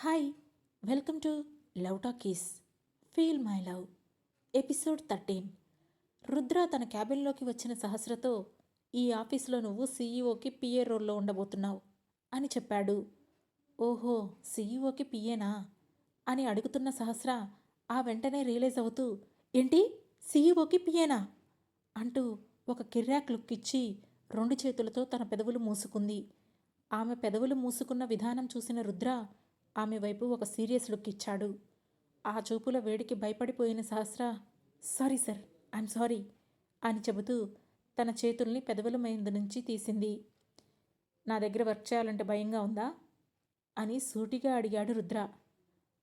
Hi welcome to love talkies feel my love episode thirteen. Rudra తన క్యాబిన్లోకి వచ్చిన సహస్రతో ఈ ఆఫీస్లో నువ్వు సీఈఓకి పిఏ రోల్లో ఉండబోతున్నావు అని చెప్పాడు. ఓహో సీఈఓకి పిఏనా అని అడుగుతున్న సహస్ర ఆ వెంటనే రియలైజ్ అవుతూ ఏంటి? సీఈఓకి పిఏనా అంటూ ఒక కిర్రాక్ లుక్ ఇచ్చి రెండు చేతులతో తన పెదవులు మూసుకుంది. ఆమె పెదవులు మూసుకున్న విధానం చూసిన రుద్ర ఆమె వైపు ఒక సీరియస్ లుక్ ఇచ్చాడు. ఆ చూపుల వేడికి భయపడిపోయిన Sahasra sorry sir I'm sorry అని చెబుతూ తన చేతుల్ని పెదవుల మీద నుంచి తీసింది. నా దగ్గర వర్క్ చేయాలంటే భయంగా ఉందా? అని సూటిగా అడిగాడు రుద్ర.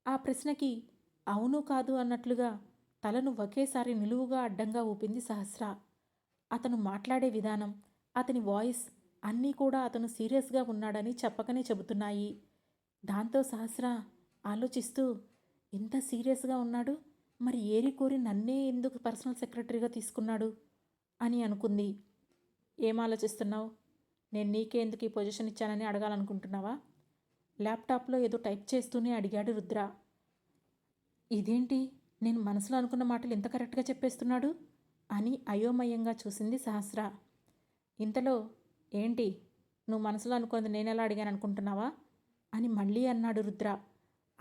ఆ ప్రశ్నకి అవును కాదు అన్నట్లుగా తలను ఒకేసారి నిలువుగా అడ్డంగా ఊపింది సహస్ర. అతను మాట్లాడే విధానం అతని వాయిస్ అన్నీ కూడా అతను సీరియస్గా ఉన్నాడని చెప్పకనే చెబుతున్నాయి. దాంతో సహస్ర ఆలోచిస్తూ ఇంత సీరియస్గా ఉన్నాడు? మరి ఏరి కోరి నన్నే ఎందుకు పర్సనల్ సెక్రటరీగా తీసుకున్నాడు? అని అనుకుంది. ఏం ఆలోచిస్తున్నావు? నేను నీకే ఎందుకు ఈ పొజిషన్ ఇచ్చానని అడగాలనుకుంటున్నావా? ల్యాప్టాప్లో ఏదో టైప్ చేస్తూనే అడిగాడు రుద్ర. ఇదేంటి? నేను మనసులో అనుకున్న మాటలు ఇంత కరెక్ట్గా చెప్పేస్తున్నాడు? అని అయోమయంగా చూసింది సహస్ర. ఇంతలో ఏంటి? నువ్వు మనసులో అనుకున్నది ఎలా అడిగాను అనుకుంటున్నావా అని మళ్ళీ అన్నాడు రుద్ర.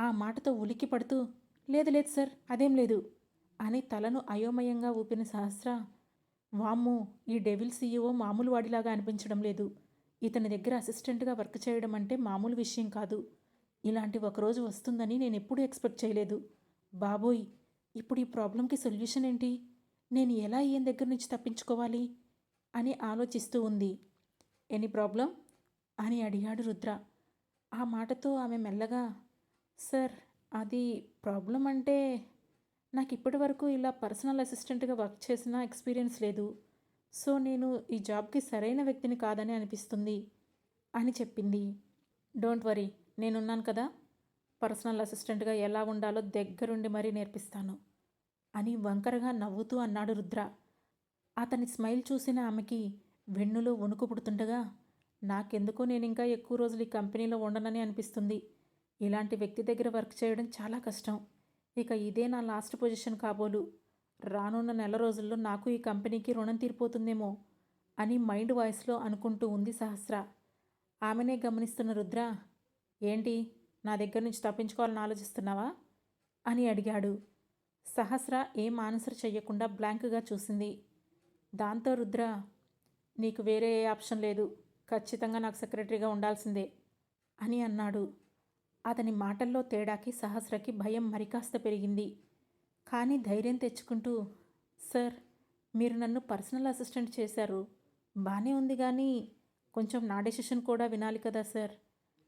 ఆ మాటతో ఉలిక్కి పడుతూ లేదు లేదు సార్ అదేం లేదు అని తలను అయోమయంగా ఊపిన సహస్ర. వామ్మో ఈ డెవిల్ సీఈఓ మామూలు వాడిలాగా అనిపించడం లేదు. ఇతని దగ్గర అసిస్టెంట్గా వర్క్ చేయడం అంటే మామూలు విషయం కాదు. ఇలాంటి ఒకరోజు వస్తుందని నేను ఎప్పుడూ ఎక్స్పెక్ట్ చేయలేదు. బాబోయ్ ఇప్పుడు ఈ ప్రాబ్లంకి సొల్యూషన్ ఏంటి? నేను ఎలా ఈయన దగ్గర నుంచి తప్పించుకోవాలి? అని ఆలోచిస్తూ ఉంది. Any problem? అని అడిగాడు రుద్ర. ఆ మాటతో ఆమె మెల్లగా సార్ అది ప్రాబ్లం అంటే నాకు ఇప్పటి వరకు ఇలా పర్సనల్ అసిస్టెంట్గా వర్క్ చేసిన ఎక్స్పీరియన్స్ లేదు. సో నేను ఈ జాబ్కి సరైన వ్యక్తిని కాదని అనిపిస్తుంది అని చెప్పింది. డోంట్ వరీ నేనున్నాను కదా. పర్సనల్ అసిస్టెంట్గా ఎలా ఉండాలో దగ్గరుండి మరీ నేర్పిస్తాను అని వంకరగా నవ్వుతూ అన్నాడు రుద్ర. అతని స్మైల్ చూసిన ఆమెకి వెన్నులో వణుకు పుడుతుండగా నాకెందుకో నేను ఇంకా ఎక్కువ రోజులు ఈ కంపెనీలో ఉండనని అనిపిస్తుంది. ఇలాంటి వ్యక్తి దగ్గర వర్క్ చేయడం చాలా కష్టం. ఇక ఇదే నా లాస్ట్ పొజిషన్ కాబోలు. రానున్న నెల రోజుల్లో నాకు ఈ కంపెనీకి రుణం తీరిపోతుందేమో అని మైండ్ వాయిస్లో అనుకుంటూ ఉంది సహస్ర. ఆమెనే గమనిస్తున్న రుద్ర ఏంటి? నా దగ్గర నుంచి తప్పించుకోవాలని ఆలోచిస్తున్నావా? అని అడిగాడు. సహస్ర ఏం ఆన్సర్ చెయ్యకుండా బ్లాంక్గా చూసింది. దాంతో రుద్ర నీకు వేరే ఏ ఆప్షన్ లేదు. ఖచ్చితంగా నాకు సెక్రటరీగా ఉండాల్సిందే అని అన్నాడు. అతని మాటల్లో తేడాకి సహస్రకి భయం మరికాస్త పెరిగింది. కానీ ధైర్యం తెచ్చుకుంటూ సార్ మీరు నన్ను పర్సనల్ అసిస్టెంట్ చేశారు. బాగానే ఉంది కానీ కొంచెం నా డెసిషన్ కూడా వినాలి కదా సార్.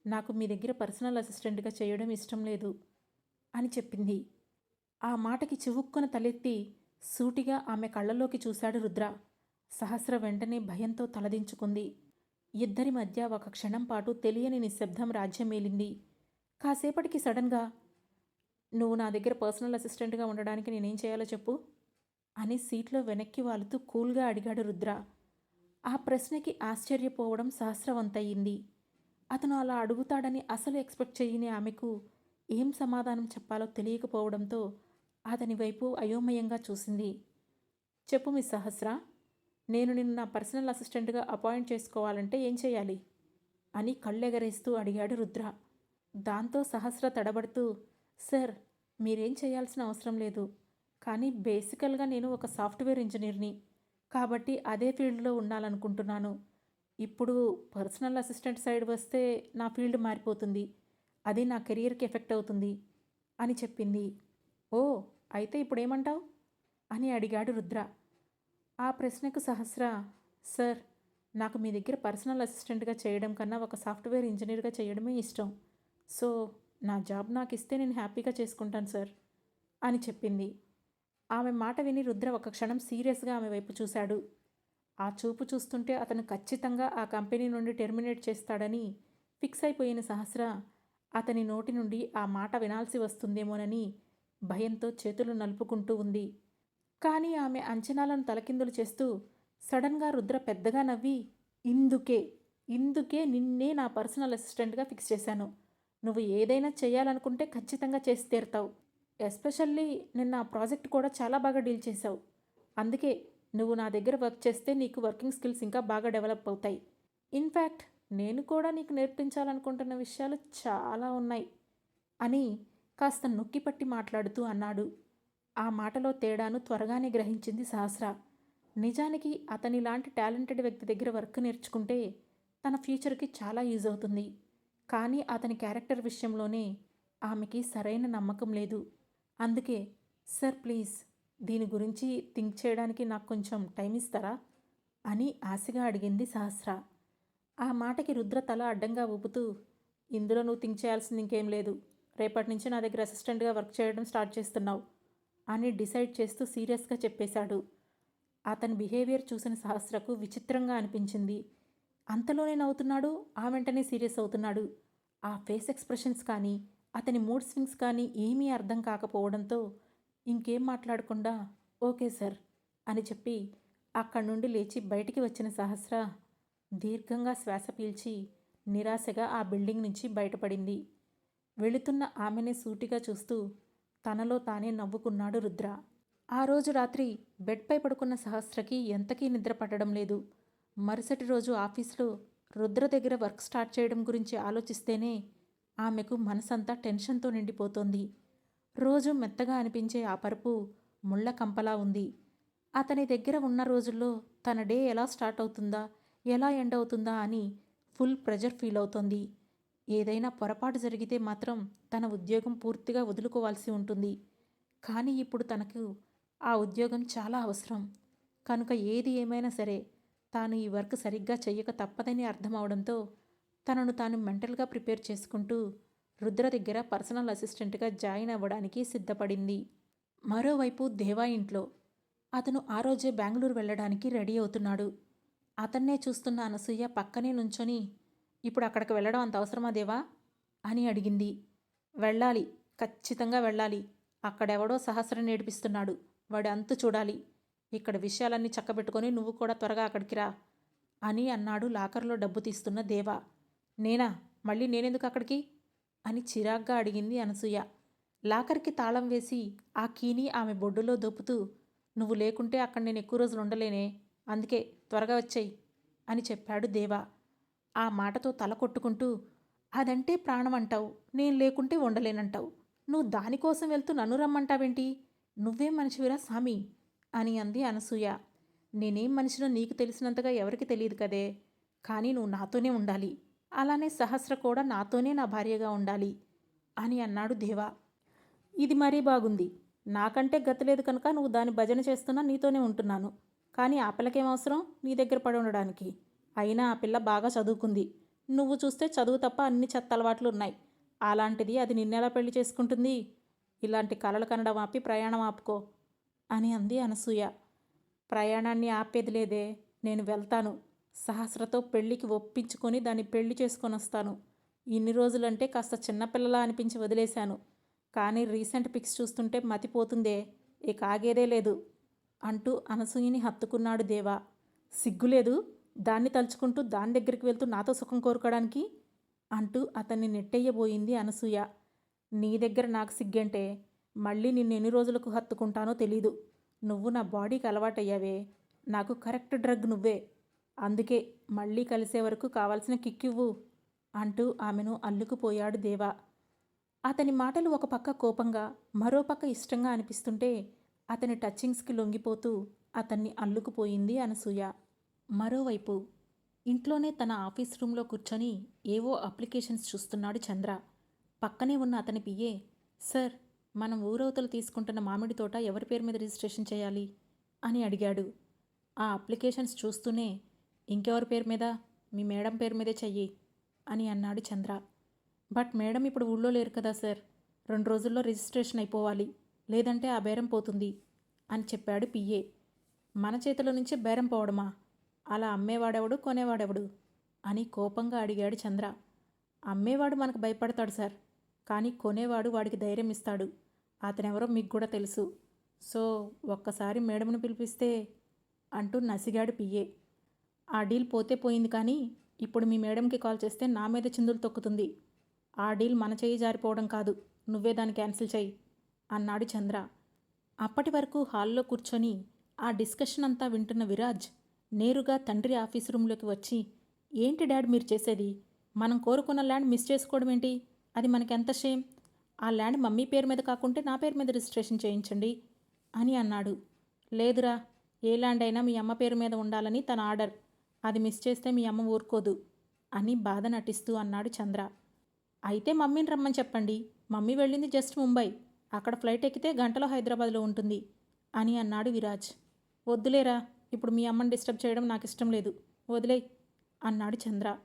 నాకు మీ దగ్గర పర్సనల్ అసిస్టెంట్గా చేయడం ఇష్టం లేదు అని చెప్పింది. ఆ మాటకి చివుక్కున తలెత్తి సూటిగా ఆమె కళ్ళలోకి చూశాడు రుద్ర. సహస్ర వెంటనే భయంతో తలదించుకుంది. ఇద్దరి మధ్య ఒక క్షణం పాటు తెలియని నిశ్శబ్దం రాజ్యమేలింది కాసేపటికి సడన్గా నువ్వు నా దగ్గర పర్సనల్ అసిస్టెంట్గా ఉండడానికి నేనేం చేయాలో చెప్పు అని సీట్లో వెనక్కి వాలుతూ కూల్గా అడిగాడు రుద్ర. ఆ ప్రశ్నకి ఆశ్చర్యపోవడం సహస్రవంతయింది అతను అలా అడుగుతాడని అసలు ఎక్స్పెక్ట్ చేయని ఆమెకు ఏం సమాధానం చెప్పాలో తెలియకపోవడంతో అతని వైపు అయోమయంగా చూసింది. చెప్పు మిస్ సహస్రా నేను నిన్ను నా పర్సనల్ అసిస్టెంట్గా అపాయింట్ చేసుకోవాలంటే ఏం చేయాలి? అని కళ్ళెగరేస్తూ అడిగాడు రుద్ర. దాంతో సహస్ర తడబడుతూ సార్ మీరేం చేయాల్సిన అవసరం లేదు. కానీ బేసికల్గా నేను ఒక సాఫ్ట్వేర్ ఇంజనీర్ని. కాబట్టి అదే ఫీల్డ్లో ఉండాలనుకుంటున్నాను. ఇప్పుడు పర్సనల్ అసిస్టెంట్ సైడ్ వస్తే నా ఫీల్డ్ మారిపోతుంది. అది నా కెరియర్కి ఎఫెక్ట్ అవుతుంది. అని చెప్పింది. ఓ అయితే ఇప్పుడేమంటావు? అని అడిగాడు రుద్ర. ఆ ప్రశ్నకు సహస్ర సార్ నాకు మీ దగ్గర పర్సనల్ అసిస్టెంట్గా చేయడం కన్నా ఒక సాఫ్ట్వేర్ ఇంజనీర్గా చేయడమే ఇష్టం. సో నా జాబ్ నాకు ఇస్తే నేను హ్యాపీగా చేసుకుంటాను సార్ అని చెప్పింది. ఆమె మాట విని రుద్ర ఒక క్షణం సీరియస్గా ఆమె వైపు చూశాడు. ఆ చూపు చూస్తుంటే అతను ఖచ్చితంగా ఆ కంపెనీ నుండి టెర్మినేట్ చేస్తాడని ఫిక్స్ అయిపోయిన సహస్ర అతని నోటి నుండి ఆ మాట వినాల్సి వస్తుందేమోనని భయంతో చేతులు నలుపుకుంటూ ఉంది. కానీ ఆమె అంచనాలను తలకిందులు చేస్తూ సడన్గా రుద్ర పెద్దగా నవ్వి ఇందుకే ఇందుకే నిన్నే నా పర్సనల్ అసిస్టెంట్గా ఫిక్స్ చేశాను. నువ్వు ఏదైనా చేయాలనుకుంటే ఖచ్చితంగా చేసి తీరుతావు. ఎస్పెషల్లీ నిన్న ఆ ప్రాజెక్ట్ కూడా చాలా బాగా డీల్ చేశావు. అందుకే నువ్వు నా దగ్గర వర్క్ చేస్తే నీకు వర్కింగ్ స్కిల్స్ ఇంకా బాగా డెవలప్ అవుతాయి. ఇన్ఫ్యాక్ట్ నేను కూడా నీకు నేర్పించాలనుకుంటున్న విషయాలు చాలా ఉన్నాయి అని కాస్త నొక్కిపట్టి మాట్లాడుతూ అన్నాడు. ఆ మాటలో తేడాను త్వరగానే గ్రహించింది సహస్ర. నిజానికి అతని లాంటి టాలెంటెడ్ వ్యక్తి దగ్గర వర్క్ నేర్చుకుంటే తన ఫ్యూచర్కి చాలా యూజ్ అవుతుంది. కానీ అతని క్యారెక్టర్ విషయంలోనే ఆమెకి సరైన నమ్మకం లేదు. అందుకే సార్ ప్లీజ్ దీని గురించి థింక్ చేయడానికి నాకు కొంచెం టైం ఇస్తారా? అని ఆశగా అడిగింది సహస్ర. ఆ మాటకి రుద్ర తల అడ్డంగా ఊపుతూ ఇందులో నువ్వు థింక్ చేయాల్సింది ఇంకేం లేదు. రేపటి నుంచి నా దగ్గర అసిస్టెంట్గా వర్క్ చేయడం స్టార్ట్ చేస్తున్నావు. అని డిసైడ్ చేస్తూ సీరియస్గా చెప్పేశాడు. అతని బిహేవియర్ చూసిన సహస్రకు విచిత్రంగా అనిపించింది. అంతలోనే నవ్వుతున్నాడు ఆ వెంటనే సీరియస్ అవుతున్నాడు. ఆ ఫేస్ ఎక్స్ప్రెషన్స్ కానీ అతని మూడ్ స్వింగ్స్ కానీ ఏమీ అర్థం కాకపోవడంతో ఇంకేం మాట్లాడకుండా ఓకే సార్ అని చెప్పి అక్కడి నుండి లేచి బయటికి వచ్చిన సహస్ర దీర్ఘంగా శ్వాస పీల్చి నిరాశగా ఆ బిల్డింగ్ నుంచి బయటపడింది. వెళుతున్న ఆమెనే సూటిగా చూస్తూ తనలో తానే నవ్వుకున్నాడు రుద్ర. ఆ రోజు రాత్రి బెడ్పై పడుకున్న సహస్రకి ఎంతకీ నిద్ర పట్టడం లేదు. మరుసటి రోజు ఆఫీస్లో రుద్ర దగ్గర వర్క్ స్టార్ట్ చేయడం గురించి ఆలోచిస్తేనే ఆమెకు మనసంతా టెన్షన్తో నిండిపోతోంది. రోజు మెత్తగా అనిపించే ఆ పరుపు ముళ్ళ కంపలా ఉంది. అతని దగ్గర ఉన్న రోజుల్లో తన డే ఎలా స్టార్ట్ అవుతుందా ఎలా ఎండ్ అవుతుందా అని ఫుల్ ప్రెజర్ ఫీల్ అవుతోంది. ఏదైనా పొరపాటు జరిగితే మాత్రం తన ఉద్యోగం పూర్తిగా వదులుకోవాల్సి ఉంటుంది. కానీ ఇప్పుడు తనకు ఆ ఉద్యోగం చాలా అవసరం. కనుక ఏది ఏమైనా సరే తాను ఈ వర్క్ సరిగ్గా చెయ్యక తప్పదని అర్థమవడంతో తనను తాను మెంటల్గా ప్రిపేర్ చేసుకుంటూ రుద్ర దగ్గర పర్సనల్ అసిస్టెంట్గా జాయిన్ అవ్వడానికి సిద్ధపడింది. మరోవైపు దేవా ఇంట్లో అతను ఆ రోజే బెంగళూరు వెళ్ళడానికి రెడీ అవుతున్నాడు. అతన్నే చూస్తున్న అనసూయ పక్కనే నుంచొని ఇప్పుడు అక్కడికి వెళ్ళడం అంత అవసరమా దేవా? అని అడిగింది. వెళ్ళాలి. ఖచ్చితంగా వెళ్ళాలి. అక్కడెవడో సహస్రం నేర్పిస్తున్నాడు. వాడి అంతు చూడాలి. ఇక్కడ విషయాలన్నీ చక్కబెట్టుకొని నువ్వు కూడా త్వరగా అక్కడికి రా అని అన్నాడు లాకర్లో డబ్బు తీస్తున్న దేవా. నేనా? మళ్ళీ నేనెందుకు అక్కడికి? అని చిరాగ్గా అడిగింది అనసూయ. లాకర్కి తాళం వేసి ఆ కీని ఆమె బొడ్డులో దొప్పుతూ నువ్వు లేకుంటే అక్కడ నేను ఎక్కువ రోజులు ఉండలేనే. అందుకే త్వరగా వచ్చేయి అని చెప్పాడు దేవా. ఆ మాటతో తల కొట్టుకుంటూ అదంటే ప్రాణం అంటావు నేను లేకుంటే ఉండలేనంటావు నువ్వు దానికోసం వెళ్తూ నన్ను రమ్మంటావేంటి? నువ్వేం మనిషివిరా స్వామి అని అంది అనసూయ. నేనేం మనిషినో నీకు తెలిసినంతగా ఎవరికి తెలియదు కదే కానీ నువ్వు నాతోనే ఉండాలి. అలానే సహస్ర కూడా నాతోనే నా భార్యగా ఉండాలి అని అన్నాడు దేవా. ఇది మరీ బాగుంది. నాకంటే గతలేదు కనుక నువ్వు దాని భజన చేస్తున్నా నీతోనే ఉంటున్నాను. కానీ ఆ పిల్లకేం అవసరం? నీ దగ్గర పడి ఉండడానికి. అయినా ఆ పిల్ల బాగా చదువుకుంది. నువ్వు చూస్తే చదువు తప్ప అన్ని చెత్త అలవాట్లు ఉన్నాయి. అలాంటిది అది నిన్నెలా పెళ్ళి చేసుకుంటుంది? ఇలాంటి కలలు కనడం ఆపి ప్రయాణం ఆపుకో అని అంది అనసూయ. ప్రయాణాన్ని ఆపేది లేదే నేను వెళ్తాను. సహస్రతో పెళ్ళికి ఒప్పించుకొని దాన్ని పెళ్ళి చేసుకొని వస్తాను ఇన్ని రోజులంటే కాస్త చిన్నపిల్లలా అనిపించి వదిలేశాను. కానీ రీసెంట్ పిక్స్ చూస్తుంటే మతిపోతుందే ఇక ఆగేదే లేదు అంటూ అనసూయని హత్తుకున్నాడు దేవా. సిగ్గులేదు? దాన్ని తలుచుకుంటూ దాని దగ్గరికి వెళ్తూ నాతో సుఖం కోరుకోవడానికి అంటూ అతన్ని నెట్టయ్యబోయింది అనసూయ. నీ దగ్గర నాకు సిగ్గంటే మళ్ళీ నిన్ను ఎన్ని రోజులకు హత్తుకుంటానో తెలీదు. నువ్వు నా బాడీకి అలవాటయ్యావే. నాకు కరెక్ట్ డ్రగ్ నువ్వే. అందుకే మళ్ళీ కలిసే వరకు కావాల్సిన కిక్కివ్వు అంటూ ఆమెను అల్లుకుపోయాడు దేవా. అతని మాటలు ఒక పక్క కోపంగా మరో పక్క ఇష్టంగా అనిపిస్తుంటే అతని టచ్చింగ్స్కి లొంగిపోతూ అతన్ని అల్లుకుపోయింది అనసూయ. మరోవైపు ఇంట్లోనే తన ఆఫీస్ రూమ్లో కూర్చొని ఏవో అప్లికేషన్స్ చూస్తున్నాడు చంద్ర. పక్కనే ఉన్న అతని పిఏ సార్ మనం ఊరవతలు తీసుకుంటున్న మామిడి తోట ఎవరి పేరు మీద రిజిస్ట్రేషన్ చేయాలి? అని అడిగాడు. ఆ అప్లికేషన్స్ చూస్తూనే ఇంకెవరి పేరు మీద? మీ మేడం పేరు మీదే చెయ్యి అని అన్నాడు చంద్ర. బట్ మేడం ఇప్పుడు ఊళ్ళో లేరు కదా సార్. రెండు రోజుల్లో రిజిస్ట్రేషన్ అయిపోవాలి. లేదంటే ఆ బేరం పోతుంది అని చెప్పాడు పిఏ మన చేతిలో నుంచి బేరం పోవడమా? అలా అమ్మేవాడెవడు? కొనేవాడెవడు? అని కోపంగా అడిగాడు చంద్ర. అమ్మేవాడు మనకు భయపడతాడు సార్. కానీ కొనేవాడు వాడికి ధైర్యం ఇస్తాడు. అతనెవరో మీకు కూడా తెలుసు. సో ఒక్కసారి మేడంను పిలిపిస్తే అంటూ నసిగాడు పిఏ ఆ డీల్ పోతే పోయింది కానీ ఇప్పుడు మీ మేడంకి కాల్ చేస్తే నా మీద చిందులు తొక్కుతుంది. ఆ డీల్ మన చేయి జారిపోవడం కాదు. నువ్వే దాన్ని క్యాన్సిల్ చేయి అన్నాడు చంద్ర. అప్పటి వరకు హాల్లో కూర్చొని ఆ డిస్కషన్ అంతా వింటున్న విరాజ్ నేరుగా తండ్రి ఆఫీస్ రూమ్లోకి వచ్చి ఏంటి డాడ్ మీరు చేసేది? మనం కోరుకున్న ల్యాండ్ మిస్ చేసుకోవడం ఏంటి? అది మనకెంత షేమ్? ఆ ల్యాండ్ మమ్మీ పేరు మీద కాకుంటే నా పేరు మీద రిజిస్ట్రేషన్ చేయించండి అని అన్నాడు. లేదురా ఏ ల్యాండ్ అయినా మీ అమ్మ పేరు మీద ఉండాలని తన ఆర్డర్. అది మిస్ చేస్తే మీ అమ్మ ఊరుకోదు అని బాధ నటిస్తూ అన్నాడు చంద్ర. అయితే మమ్మీని రమ్మని చెప్పండి. మమ్మీ వెళ్ళింది జస్ట్ ముంబై. అక్కడ ఫ్లైట్ ఎక్కితే గంటలో హైదరాబాద్లో ఉంటుంది అని అన్నాడు విరాజ్. వద్దులేరా ఇప్పుడు మీ అమ్మని డిస్టర్బ్ చేయడం నాకు ఇష్టం లేదు. వదిలే అన్నాడు చంద్ర.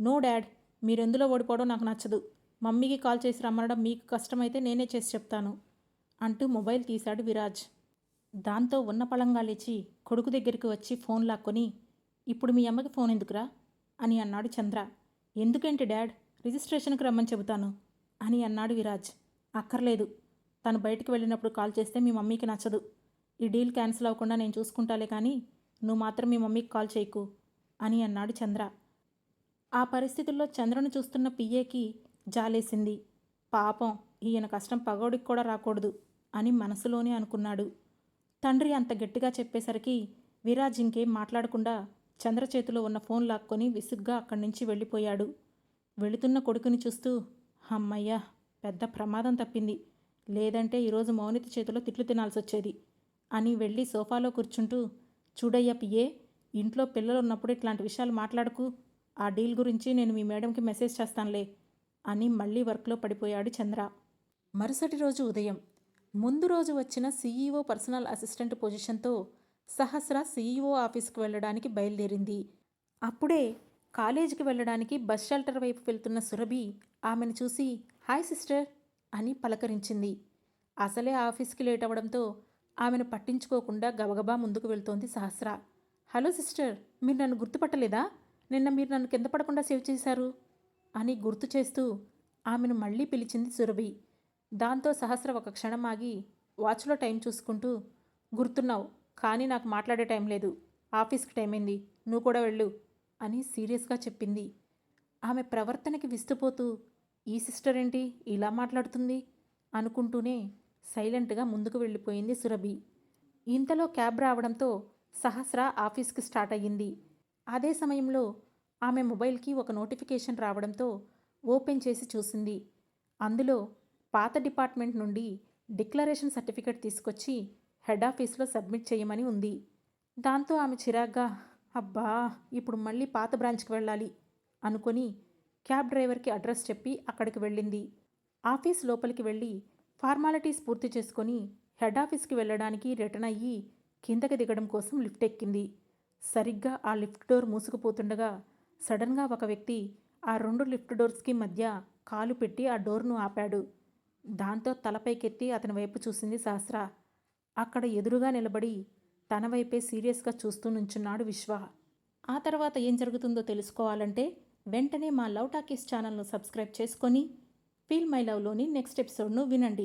నో డాడ్ మీరెందులో ఓడిపోవడం నాకు నచ్చదు. మమ్మీకి కాల్ చేసి రమ్మనడం మీకు కష్టమైతే నేనే చేసి చెప్తాను అంటూ మొబైల్ తీశాడు విరాజ్. దాంతో ఉన్న పళంగా లేచి కొడుకు దగ్గరికి వచ్చి ఫోన్ లాక్కొని ఇప్పుడు మీ అమ్మకి ఫోన్ ఎందుకురా? అని అన్నాడు చంద్ర. ఎందుకేంటి డాడ్? రిజిస్ట్రేషన్కి రమ్మని చెబుతాను. అని అన్నాడు విరాజ్. అక్కర్లేదు. తను బయటికి వెళ్ళినప్పుడు కాల్ చేస్తే మీ మమ్మీకి నచ్చదు. ఈ డీల్ క్యాన్సిల్ అవ్వకుండా నేను చూసుకుంటాలే కానీ నువ్వు మాత్రం మీ మమ్మీకి కాల్ చేయకు అని అన్నాడు చంద్ర. ఆ పరిస్థితుల్లో చంద్రను చూస్తున్న పిఏకి జాలేసింది. పాపం ఈయన కష్టం పగోడికి కూడా రాకూడదు అని మనసులోనే అనుకున్నాడు. తండ్రి అంత గట్టిగా చెప్పేసరికి విరాజ్ ఇంకేం మాట్లాడకుండా చంద్ర చేతిలో ఉన్న ఫోన్ లాక్కొని విసుగ్గా అక్కడి నుంచి వెళ్ళిపోయాడు. వెళుతున్న కొడుకుని చూస్తూ అమ్మయ్యా పెద్ద ప్రమాదం తప్పింది. లేదంటే ఈరోజు మౌనిత చేతిలో తిట్లు తినాల్సి వచ్చేది అని వెళ్ళి సోఫాలో కూర్చుంటూ చూడయ్యపియే పిఏ ఇంట్లో పిల్లలు ఉన్నప్పుడు ఇట్లాంటి విషయాలు మాట్లాడకు. ఆ డీల్ గురించి నేను మీ మేడంకి మెసేజ్ చేస్తానులే అని మళ్ళీ వర్క్లో పడిపోయాడు చంద్ర. మరుసటి రోజు ఉదయం ముందు రోజు వచ్చిన C E O personal assistant పొజిషన్తో Sahasra CEO ఆఫీస్కి వెళ్ళడానికి బయలుదేరింది. అప్పుడే కాలేజీకి వెళ్ళడానికి బస్ షెల్టర్ వైపు వెళ్తున్న సురభి ఆమెను చూసి హాయ్ సిస్టర్ అని పలకరించింది. అసలే ఆఫీస్కి లేట్ అవ్వడంతో ఆమెను పట్టించుకోకుండా గబగబా ముందుకు వెళ్తోంది సహస్ర. హలో సిస్టర్ మీరు నన్ను గుర్తుపట్టలేదా? నిన్న మీరు నన్ను కింద పడకుండా సేవ్ చేశారు? అని గుర్తు చేస్తూ ఆమెను మళ్ళీ పిలిచింది సురభి. దాంతో సహస్ర ఒక క్షణం ఆగి వాచ్లో టైం చూసుకుంటూ గుర్తున్నావు కానీ నాకు మాట్లాడే టైం లేదు. ఆఫీస్కి టైం అయింది. నువ్వు కూడా వెళ్ళు అని సీరియస్గా చెప్పింది. ఆమె ప్రవర్తనకి విస్తుపోతూ ఈ సిస్టర్ ఏంటి? ఇలా మాట్లాడుతుంది? అనుకుంటూనే సైలెంట్గా ముందుకు వెళ్ళిపోయింది సురభి. ఇంతలో క్యాబ్ రావడంతో సహస్ర ఆఫీస్కి స్టార్ట్ అయ్యింది. అదే సమయంలో ఆమె మొబైల్కి ఒక నోటిఫికేషన్ రావడంతో ఓపెన్ చేసి చూసింది. అందులో పాత డిపార్ట్మెంట్ నుండి డిక్లరేషన్ సర్టిఫికెట్ తీసుకొచ్చి హెడ్ ఆఫీస్లో సబ్మిట్ చేయమని ఉంది. దాంతో ఆమె చిరాగ్గా అబ్బా ఇప్పుడు మళ్ళీ పాత బ్రాంచ్కి వెళ్ళాలి అనుకొని క్యాబ్ డ్రైవర్కి అడ్రస్ చెప్పి అక్కడికి వెళ్ళింది. ఆఫీస్ లోపలికి వెళ్ళి ఫార్మాలిటీస్ పూర్తి చేసుకొని హెడ్ ఆఫీస్కి వెళ్ళడానికి రిటర్న్ అయ్యి కిందకి దిగడం కోసం లిఫ్ట్ ఎక్కింది. సరిగ్గా ఆ లిఫ్ట్ డోర్ మూసుకుపోతుండగా సడన్గా ఒక వ్యక్తి ఆ రెండు లిఫ్ట్ డోర్స్కి మధ్య కాలు పెట్టి ఆ డోర్ను ఆపాడు. దాంతో తలపైకెత్తి అతని వైపు చూసింది సహస్ర. అక్కడ ఎదురుగా నిలబడి తన వైపే సీరియస్గా చూస్తూ నుంచున్నాడు విశ్వ. ఆ తర్వాత ఏం జరుగుతుందో తెలుసుకోవాలంటే వెంటనే మా లవ్ టాకీస్ ఛానల్ను సబ్స్క్రైబ్ చేసుకొని ఫీల్ మై లవ్లోని నెక్స్ట్ ఎపిసోడ్ను వినండి.